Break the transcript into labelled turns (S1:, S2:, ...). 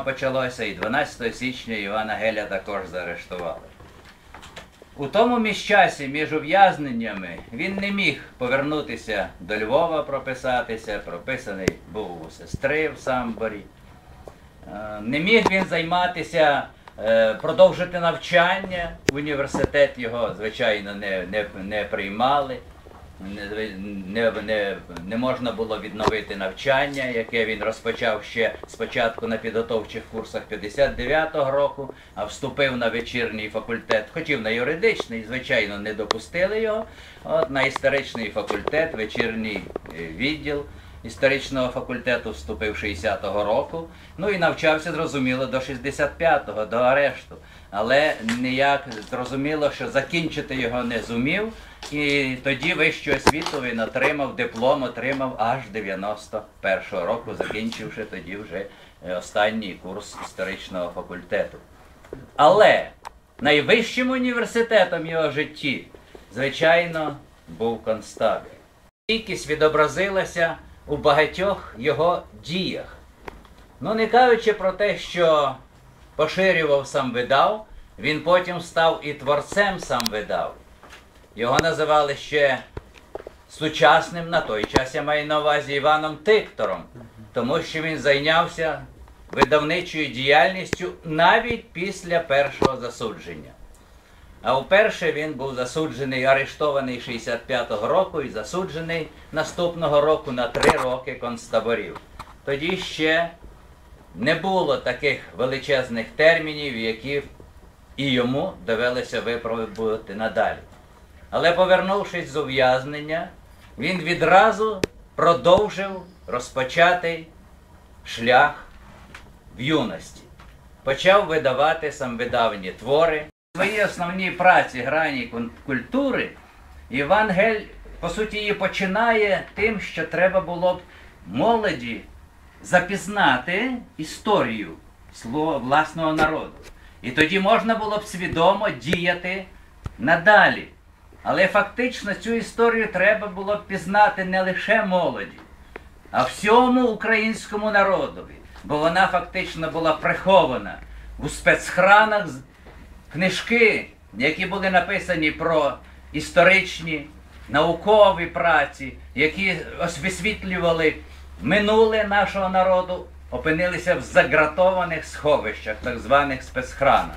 S1: почалося, і 12 січня Івана Геля також заарештували. У тому міжчасі між ув'язненнями він не міг повернутися до Львова прописатися, прописаний був у сестри в Самборі. Е, Не міг він займатися, е, продовжити навчання. В університет його, звичайно, не, не, не приймали. Не, не, не, можна було відновити навчання, яке він розпочав ще спочатку на підготовчих курсах 59-го року, а вступив на вечірній факультет. Хотів на юридичний, звичайно, не допустили його. От на історичний факультет, вечірній е, відділ історичного факультету вступив 60-го року. Ну і навчався, зрозуміло, до 65-го, до арешту. Але ніяк зрозуміло, що закінчити його не зумів. І тоді вищу освіту він отримав, диплом отримав аж 91-го року, закінчивши тоді вже е, останній курс історичного факультету. Але найвищим університетом його житті, звичайно, був констабель. Стійкість відобразилася у багатьох його діях. Ну, не кажучи про те, що поширював сам видав, він потім став і творцем сам видав. Його називали ще сучасним на той час, я маю на увазі Іваном Тиктором, тому що він зайнявся видавничою діяльністю навіть після першого засудження. А вперше він був засуджений, арештований 65-го року і засуджений наступного року на три роки концтаборів. Тоді ще не було таких величезних термінів, які і йому довелося випробувати надалі. Але повернувшись з ув'язнення, він відразу продовжив розпочатий шлях в юності. Почав видавати самвидавні твори. В своїй основній праці грані культури Іван Гель, по суті, її починає тим, що треба було б молоді запізнати історію свого власного народу. І тоді можна було б свідомо діяти надалі. Але фактично цю історію треба було б пізнати не лише молоді, а всьому українському народові, бо вона фактично була прихована у спецхранах книжки, які були написані про історичні наукові праці, які висвітлювали минуле нашого народу, опинилися в загратованих сховищах, так званих спецхранах.